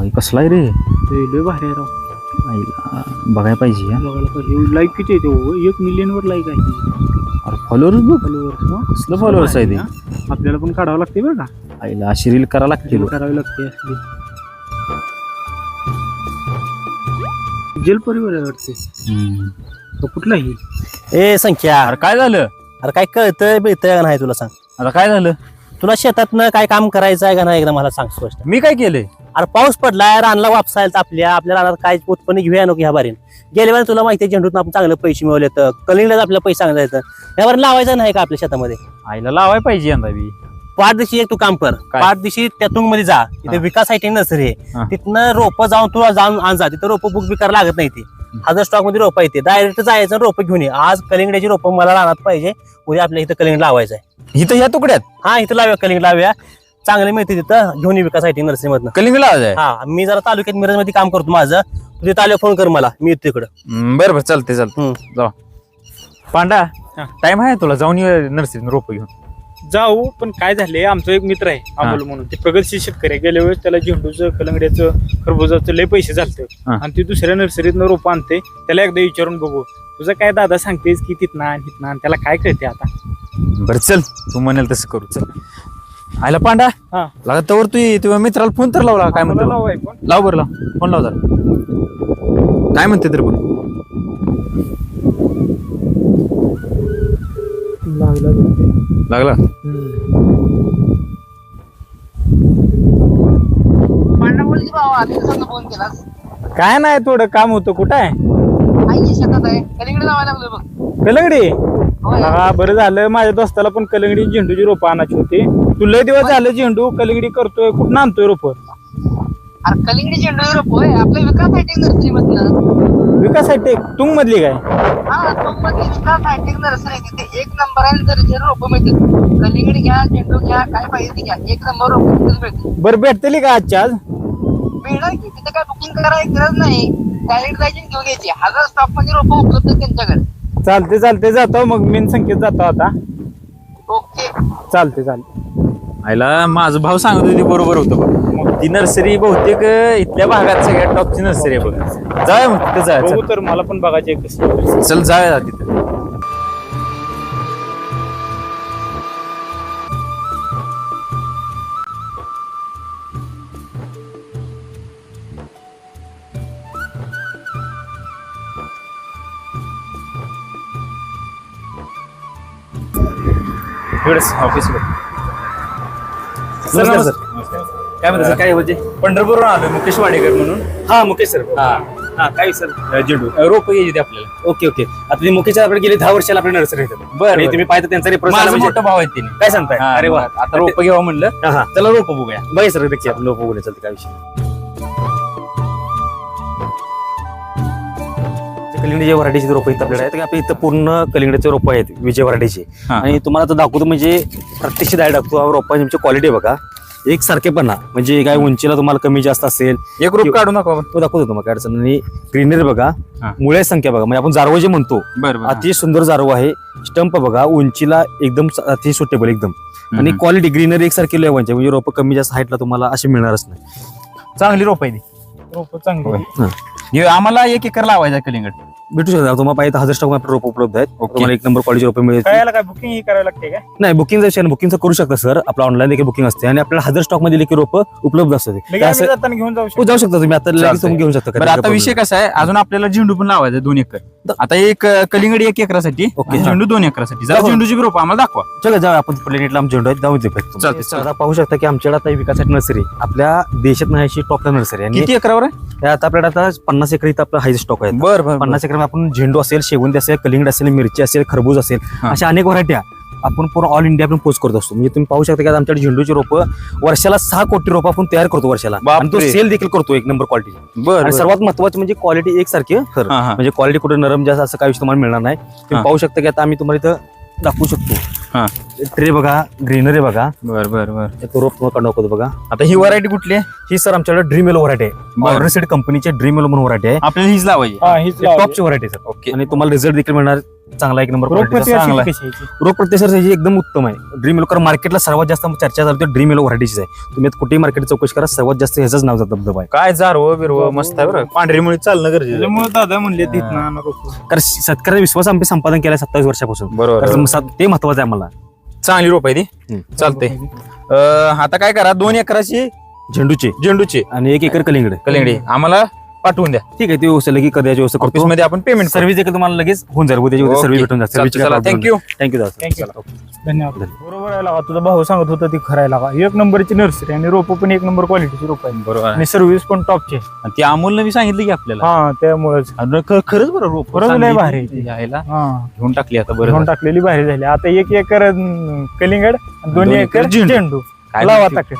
हा कसला आहे रे? ते लय भारी आहे राव. आईला बघायला पाहिजे हा. बघायला पाहिजे. लाईक किती आहे ते? एक मिलियन वर लाईक आहे. अरे फॉलोअर्स बघ. फॉलोअर्स कसलं followers आहे ते? आपल्याला पण काढावं लागते बरं का? आईला अशी रील करा लागते बघ. करावी लागते असली. जेल परिवार आहे वाटते. हम्म. तो कुठलाही ए संख्या अरे काय झालं? अरे काय कळतंय बिळतंय का नाही तुला सांग? आता काय झालं? तुला शेतातनं काय काम करायचं आहे का नाही एकदा मला सांग स्पष्ट. मी काय केलंय? अरे पाऊस पडलाय रानला वापसायला आपल्या आपल्या रानात काय उत्पन्न घेऊया नको ह्या बारीन. गेल्या वेळेला तुला माहिती आहे झेंडूत आपण चांगले पैसे मिळवले तर कलिंगला आपल्याला पैसे चांगले येतं यावर लावायचं नाही का आपल्या शेतामध्ये? आईला लावाय पाहिजे यंदा बी. पाच दिवशी एक तू काम कर. काय? पाच दिवशी त्यातून मध्ये जा. तिथे हा. विकास आयटी नर्सरी हा. आहे तिथनं रोपं जाऊन तुला जाऊन आण जा. तिथं रोपं बुक बिकार लागत नाही ती. हजार स्टॉकमध्ये रोपं येते डायरेक्ट जायचं रोपं घेऊन ये. आज कलिंगड्याची रोपं मला रानात पाहिजे. उद्या आपल्या इथं कलिंगड लावायचं आहे. इथं ह्या तुकड्यात? हा इथं लावूया कलिंग लावूया. चांगली मिळते तिथं घेऊन ये विकास आयटी नर्सरी मधनं कलिंग लावायचं हा मी जरा तालुक्यात मिरजमध्ये काम करतो माझं. तू तिथं आले फोन कर मला मी येतो तिकडं आहे बरं बरं चालते चालते हम्म. जाऊ. पांडा हा. टाइम आहे तुला? जाऊन ये नर्सरीत रोप घेऊन. जाऊ पण काय झालंय आमचा एक मित्र आहे अमोल म्हणून. ते प्रगतशील शेतकरी आहे. गेल्या वेळेस त्याला झेंडूचं कलंगड्याचं खरबुजाचं लय पैसे झालते. हा. आणि ती दुसऱ्या नर्सरीतनं रोप आणते. त्याला एकदा विचारून बघू. तुझं काय दादा सांगतेस की तिथनं आण तिथनं? आण त्याला काय कळते आता? बरं चल. तू म्हणेल तसं करू चल. आयला पांडा. हा. लागत तर तू तुझ्या मित्राला फोन तर लावला काय म्हणतो? पण लाव बरं लाव. फोन लाव जरा. काय म्हणते तर बघ लागला? लागला पांढरा बोल की भावा आधी समजा फोन केलास. काय नाही थोडं काम होतं. कुठं आहे? आई शेतात आहे. कलिंगडे लावायला लागलोय बघ. कलंगडी? होय. हा बरं झालं. माझ्या दोस्ताला पण कलंगडी झेंडूची रोपं आणायची होती. तू लय दिवस झालं झेंडू कलंगडी करतोय कुठं आणतोय रोप? अरे कलिंगडी झेंडू रोप होय. आपल्या विकास हायटेक नर्सरी मधनं. विकास आहे तुंग मधली काय? हा तो मध्ये विकास हायटेक नर्सरी तिथे एक नंबर आहे जर जे रोप मिळतील. कलिंगडी घ्या झेंडू घ्या काय पाहिजे ते घ्या. एक नंबर रोप मिळतील. बरं भेटतली का आजच्या आज? मिळणार की तिथे काय बुकिंग करायची गरज नाही. डायरेक्ट आणि घेऊन घ्यायची हजार स्टॉकमध्ये रोप उपलब्ध आहेत त्यांच्याकडे. चालते चालते जातो मग मेन संकेत जातो आता. ओके. चालते चालते आयला माझं भाव सांगत होती बरोबर होतं बघ. मग ती नर्सरी बहुतेक इथल्या भागात सगळ्यात टॉपची नर्सरी आहे बघ. जाऊया मग तिथं बघू चल. तर मला पण बघायचे कसं चल जाऊया तिथं. इकडेच ऑफिस सर नमस्कार, काय म्हणता सर काय म्हणजे? पंढरपूरवरून आलो मुकेश वाडेकर म्हणून. हा मुकेश सर. हा. हा काय सर? झेंडू. रोप होती आपल्याला. Okay okay. आता तुम्ही मुकेश आपण गेले दहा वर्षाला आपल्या नर्सरी बरं, बरं. तुम्ही पाहिजे त्यांचा रेफरन्स माझा मोठा भाव आहे तिने. काय सांगताय? अरे वा. आता रोप घ्यावं म्हणलं हा, हा. चला रोप बघूया. बघा सर नक्की आपण लोक बोलले चालते काय विषय कलिंगडीच्या व्हरायटीची रोप इथं आपल्याकडे आहेत आपल्या इथं पूर्ण कलिंगडचे रोप आहेत विजय व्हरायटीचे हा. आणि तुम्हाला आता दाखवतो म्हणजे प्रत्यक्ष डाय दाखवतो रोपांची तुमची क्वालिटी बघा. एक सारखेपणा म्हणजे काय उंचीला तुम्हाला कमी जास्त असेल एक रोप काढू नका तो दाखवतो तुम्हाला काय अडचण नाही. ग्रीनरी बघा हा. मुळे संख्या बघा म्हणजे आपण जारव जे म्हणतो बरं अति सुंदर जारव आहे. स्टंप बघा उंचीला एकदम स- अति सुटेबल एकदम. आणि क्वालिटी ग्रीनरी एकसारखी लेवांची म्हणजे रोप कमी जास्त हाईटला तुम्हाला असे मिळणारच नाही. चांगली रोप आहे रोप चांगली. हा. हे आम्हाला एक एकर लावायचा कलिंगड. भेटू शकता. तुम्हाला पाहिजे तर हजार स्टॉक आपले रोप उपलब्ध आहेत. ओके. तुम्हाला एक नंबर क्वालिटी रोप मिळेल काय? बुकिंग ही करावी लागते काय नाही बुकिंग बुकिंगचं करू शकता सर आपलं ऑनलाईन देखील बुकिंग असते आणि आपल्याला हजार स्टॉकमध्ये देखील रोप उपलब्ध असते लगेच काय आम्ही असं- जाताना घेऊन जाऊ हो, शकतो जाऊ शकता. तुम्ही. आता लगेच चालतंय. तुम्ही घेऊन शकता. बरं आता विषय कसा आहे? अजून आपल्याला झेंडू पण लावायचा आहे दोन एकर. आता एक अं, कलिंगड एक एकरासाठी ओके. आणि झेंडू दोन एकरासाठी. जरा दाखवा. झेंडूची रोप आम्हाला दाखवा. चला जाऊ आपण प्लेनेटला आमचे झेंडू आहेत जाऊ दे चालतंय, चालतंय. आता पाहू शकता की आमच्याकडे आता विकासाची नर्सरी आपल्या देशात नाही अशी टॉपला नर्सरी आणि किती एकरावर आहे? आता आपल्याकडे आता पन्नास एकर इथं आपला हाय स्टॉक आहे. बरं बरं पन्नास एकर आपण झेंडू असेल शेवंती असेल कलिंगड असेल मिरची असेल खरबूज असेल हा. अशा अनेक व्हरायटी आपण पूर्ण ऑल इंडिया आपण पोस्ट करत असतो. म्हणजे तुम्ही पाहू शकता की आमच्याकडे झेंडूची रोपं वर्षाला सहा कोटी रोपं आपण तयार करतो वर्षाला. आणि तो. सेल देखील करतो एक नंबर क्वालिटी बरं आणि सर्वात महत्वाचं म्हणजे क्वालिटी एक सारखी हा, हा. म्हणजे क्वालिटी कुठे नरम जास्त असं काही तुम्हाला मिळणार नाही. तुम्ही पाहू शकता की आता आम्ही तुम्हाला इथं दाखवू शकतो. हा. ट्रे बघा ग्रीनरी बघा. बरं बरं बरं. तो रोप तुम्हाला दाखवतो बघा. आता ही व्हरायटी कुठली आहे? ही सर आमच्याकडे ड्रीम एलो व्हरायटी आहे. बरं. ऑर्डर कंपनीचे ड्रीम एलो म्हणून व्हरायटी आहे. आपल्याला हीच लावायची. हा हीच लावायची. टॉपची व्हरायटी सर. ओके. आणि तुम्हाला रिझल्ट देखील मिळणार. चांगला एक नंबर रोग चांगला. आहे. रोग एकदम उत्तम आहे. ड्रीम कारण मार्केटला सर्वात जास्त चर्चा चालते ड्रीम एलो व्हरायटीची आहे. तुम्ही कुठेही मार्केट चौकशी करा सर्वात जास्त ह्याच नाव जातं धबधबा आहे. काय जारव बिरव मस्त आहे बरं. पांढरी मुळे चालणं गरजेचं आहे. त्याच्यामुळे दादा म्हणले तिथं आणा रोप. कारण शेतकऱ्याचा विश्वास आम्ही संपादन केला सत्तावीस वर्षापासून. बरोबर कारण ते महत्वाचं आहे आम्हाला. चांगली रोप आहे ती. हम्म. चालते आता काय करा दोन एकराची झेंडूचे. झेंडूचे. आणि एक एकर कलिंगड. कलिंगडी. आम्हाला पाठवून द्या. ठीक आहे ते व्यवस्था लगेच कधी याची व्यवस्था ऑफिस करतो. मध्ये आपण पेमेंट सर्व्हिस देखील तुम्हाला लगेच होऊन जाईल उद्या Okay. सर्व्हिस भेटून जाईल. चालतं, थँक्यू थँक्यू you. धन्यवाद. बरोबर आहे लागा तुझा भाऊ सांगत होता ती खराय लागा एक नंबरची नर्सरी आणि रोप पण एक नंबर क्वालिटीची रोप आहे बरोबर आहे. आणि सर्व्हिस पण टॉपची आहे. आणि ते अमोलनं मी सांगितलं की आपल्याला. हा त्यामुळेच. आणि खरंच बरं रोप. लय चांगली भारी ती. यायला. हा. घेऊन टाकली आता घेऊन बरं टाकलेली भारी झाली. आता एक एकर अं, कलिंगड आणि दोन दोन एकर एकर झेंडू. झेंडू. काय लावा? टाकले